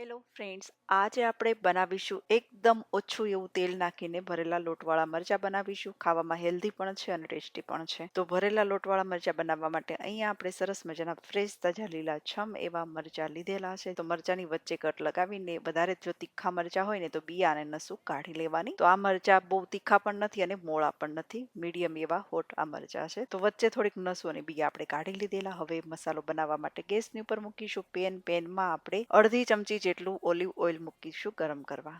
Hello friends, આજે આપણે બનાવીશું એકદમ ઓછું એવું તેલ નાખીને ભરેલા લોટવાળા મરચાં બનાવીશું. ખાવામાં હેલ્ધી પણ છે અને ટેસ્ટી પણ છે. તો ભરેલા લોટવાળા મરચાં બનાવવા માટે અહીંયા આપણે સરસ મજાના ફ્રેશ તાજા લીલા છમ એવા મરચાં લીધેલા છે. તો મરચાંની વચ્ચે કટ લગાવીને વધારે જો તીખા મરચાં હોય ને તો બિયા અને નસું કાઢી લેવાની. તો આ મરચાં બહુ તીખા પણ નથી અને મોળા પણ નથી. મીડિયમ એવા હોટ આ મરચાં છે. તો વચ્ચે થોડીક નસું અને બિયા આપણે કાઢી લીધેલા. હવે મસાલો બનાવવા માટે ગેસની ઉપર મૂકીશું. પેન પેનમાં આપણે અડધી ચમચી જેટલું ઓલિવ ઓઇલ મૂકીશું ગરમ કરવા.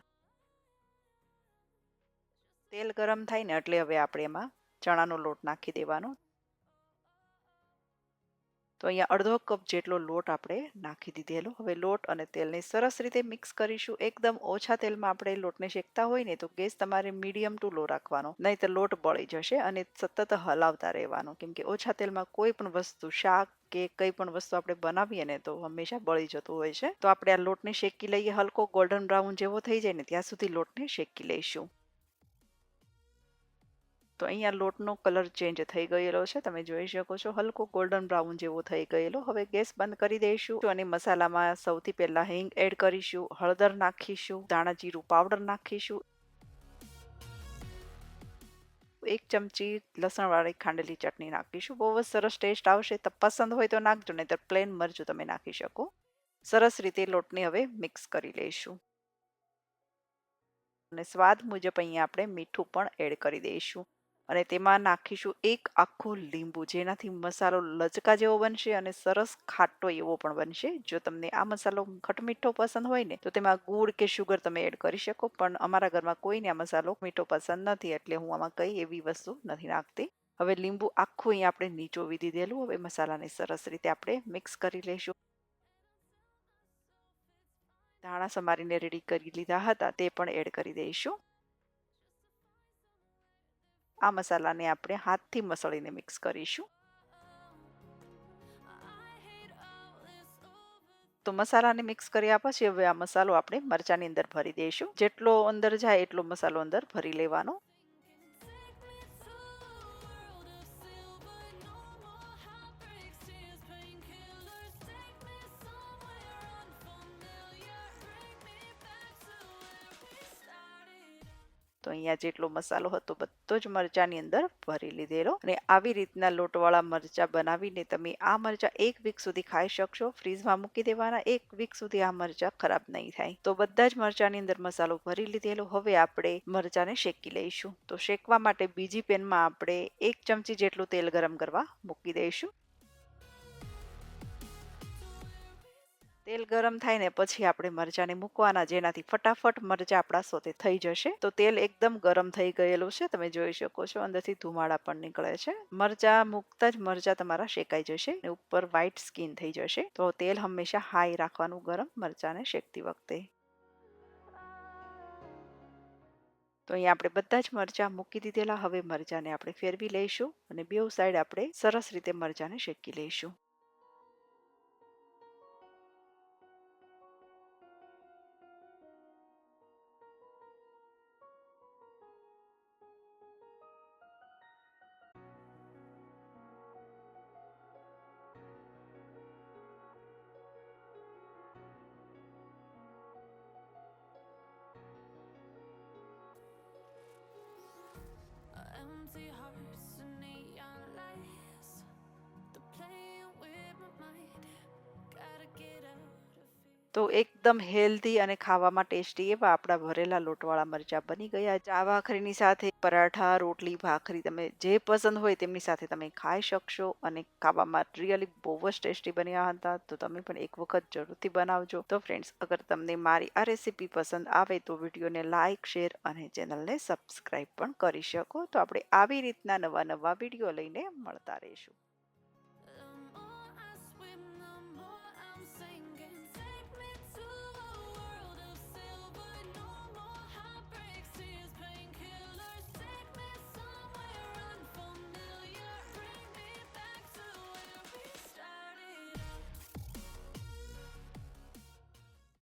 તેલ ગરમ થાય ને એટલે હવે આપણે એમાં ચણાનો લોટ નાખી દેવાનો. તો અહીંયા અડધો કપ જેટલો લોટ આપણે નાખી દીધેલો. હવે લોટ અને તેલને સરસ રીતે મિક્સ કરીશું. એકદમ ઓછા તેલમાં આપણે લોટને શેકતા હોય ને તો ગેસ તમારે મીડિયમ ટુ લો રાખવાનો. નહીં તો લોટ બળી જશે અને સતત હલાવતા રહેવાનું. કેમ કે ઓછા તેલમાં કોઈ પણ વસ્તુ, શાક કે કંઈ પણ વસ્તુ આપણે બનાવીએ ને તો હંમેશા બળી જતું હોય છે. તો આપણે આ લોટને શેકી લઈએ. હલકો ગોલ્ડન બ્રાઉન જેવો થઈ જાય ને ત્યાં સુધી લોટને શેકી લઈશું. તો અહીંયા લોટનો કલર ચેન્જ થઈ ગયેલો છે. તમે જોઈ શકો છો, હલકો ગોલ્ડન બ્રાઉન જેવો થઈ ગયેલો. હવે ગેસ બંધ કરી દઈશું અને મસાલામાં સૌથી પહેલા હિંગ એડ કરીશું, હળદર નાખીશું, ધાણા જીરું પાવડર નાખીશું. એક ચમચી લસણવાળી ખાંડેલી ચટણી નાખીશું. બહુ જ સરસ ટેસ્ટ આવશે. તો પસંદ હોય તો નાખજો નહીં તો પ્લેન મરચું તમે નાખી શકો. સરસ રીતે લોટને હવે મિક્સ કરી લઈશું. અને સ્વાદ મુજબ અહીંયા આપણે મીઠું પણ એડ કરી દઈશું. અને તેમાં નાખીશું એક આખું લીંબુ, જેનાથી મસાલો લચકા જેવો બનશે અને સરસ ખાટો એવો પણ બનશે. જો તમને આ મસાલો ખટમીઠો પસંદ હોય ને, તો તેમાં ગુડ કે શુગર તમે એડ કરી શકો, પણ અમારા ઘરમાં કોઈને આ મસાલો મીઠો પસંદ નથી, એટલે હું આમાં કઈ એવી વસ્તુ નથી નાખતી. હવે લીંબુ આખું અહીં આપણે નીચોવી દીધેલું, હવે મસાલાને સરસ રીતે આપણે મિક્સ કરી લઈશું. ધાણા સમારીને રેડી કરી લીધા હતા, તે પણ એડ કરી દઈશું. આ મસાલાને આપણે હાથથી મસળીને મિક્સ કરીશું. તો મસાલાને મિક્સ કર્યા પછી હવે આ મસાલો આપણે મરચાની અંદર ભરી દઈશું. જેટલો અંદર જાય એટલો મસાલો અંદર ભરી લેવાનો. તો અહીંયા જેટલો મસાલો હતો બધો જ મરચાંની અંદર ભરી લીધેલો. અને આવી રીતના લોટવાળા મરચાં બનાવીને તમે આ મરચાં એક વીક સુધી ખાઈ શકશો. ફ્રીઝમાં મૂકી દેવાના એક વીક સુધી આ મરચાં ખરાબ નહીં થાય. તો બધા જ મરચાંની અંદર મસાલો ભરી લીધેલો. હવે આપણે મરચાંને શેકી લઈશું. તો શેકવા માટે બીજી પેનમાં આપણે એક ચમચી જેટલું તેલ ગરમ કરવા મૂકી દઈશું. તેલ ગરમ થાય ને પછી આપણે મરચાંને મૂકવાના, જેનાથી ફટાફટ મરચાં આપણા સોતે થઈ જશે. તો તેલ એકદમ ગરમ થઈ ગયેલું છે, તમે જોઈ શકો છો, અંદરથી ધુમાડા પણ નીકળે છે. મરચાં મૂકતા જ મરચાં તમારા શેકાઈ જશે ને ઉપર વ્હાઇટ સ્કીન થઈ જશે. તો તેલ હંમેશા હાઈ રાખવાનું ગરમ મરચાંને શેકતી વખતે. તો અહીંયા આપણે બધા જ મરચાં મૂકી દીધેલા. હવે મરચાંને આપણે ફેરવી લઈશું અને બેઉ સાઈડ આપણે સરસ રીતે મરચાંને શેકી લઈશું. તો એકદમ હેલ્ધી અને ખાવામાં ટેસ્ટી એવા આપણા ભરેલા લોટવાળા મરચાં બની ગયા ચા ભાખરીની સાથે પરાઠા, રોટલી, ભાખરી તમે જે પસંદ હોય તેમની સાથે તમે ખાઈ શકશો અને ખાવામાં રિયલી બહુ જ ટેસ્ટી બન્યા હતા. તો તમે પણ એક વખત જરૂરથી બનાવજો. તો ફ્રેન્ડ્સ, અગર તમને મારી આ રેસીપી પસંદ આવે તો વિડીયોને લાઇક શેર અને ચેનલને સબસ્ક્રાઈબ પણ કરી શકો. તો આપણે આવી રીતના નવા નવા વીડિયો લઈને મળતા રહીશું.